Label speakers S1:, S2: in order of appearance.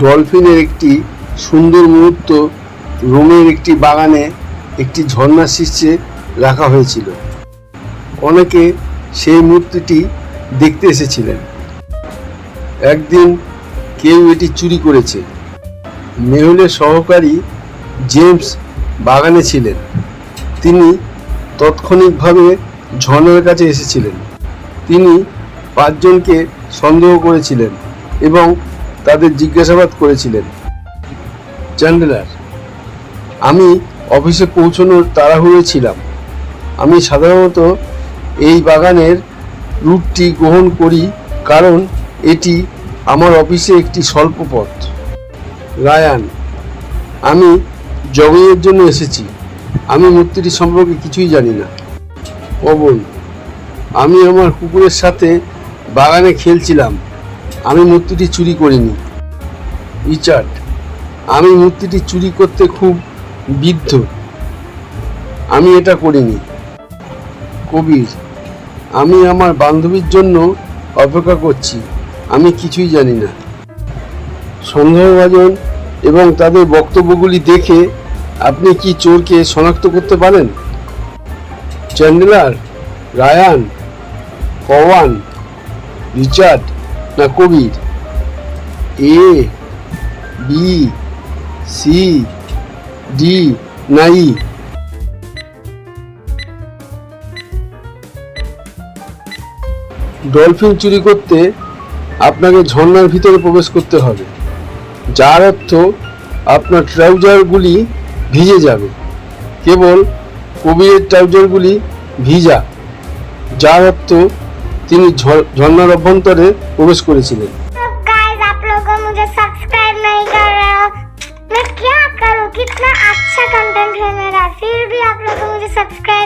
S1: ডলফিনের একটি সুন্দর মুহূর্ত রোমের একটি বাগানে একটি ঝর্ণা শীর্ষে রাখা হয়েছিল। অনেকে সেই মূর্তিটি দেখতে এসেছিলেন। একদিন কেউ এটি চুরি করেছে। মেহুলের সহকারী জেমস বাগানে ছিলেন। তিনি তাৎক্ষণিকভাবে ঝর্ণার কাছে এসেছিলেন। তিনি পাঁচজনকে সন্দেহ করেছিলেন এবং তাদের জিজ্ঞাসাবাদ করেছিলেন। চ্যান্ডেলার, আমি অফিসে পৌঁছানোর তাড়াহুড়ো ছিলাম। আমি সাধারণত এই বাগানের রুটটি গ্রহণ করি কারণ এটি আমার অফিসে একটি স্বল্প পথ রায়ান, আমি জগিংয়ের জন্য এসেছি। আমি মূর্তিটি সম্পর্কে কিছুই জানি না। পবন, আমি আমার কুকুরের সাথে বাগানে খেলছিলাম। আমি মূর্তিটি চুরি করিনি। রিচার্ড। আমি মূর্তিটি চুরি করতে খুব বিদ্ধ। আমি এটা করিনি। কবির, আমি আমার বান্ধবীর জন্য অপেক্ষা করছি। আমি কিছুই জানি না। সন্দেহভাজন এবং তাদের বক্তব্যগুলি দেখে আপনি কি চোরকে শনাক্ত করতে পারেন? চ্যান্ডেলার, রায়ান, কওয়ান, রিচার্ড না Kabir? A B C D নাই। ডলফিন চুরি করতে আপনাকে ঝর্ণার ভিতরে প্রবেশ করতে হবে, যার অর্থ আপনার ট্রাউজারগুলি ভিজে যাবে। কেবল কবিরের ট্রাউজারগুলি ভিজা, যার অর্থ তিনি ঝ- ঝর্ণার অভ্যন্তরে প্রবেশ করেছিলেন।
S2: subscribe.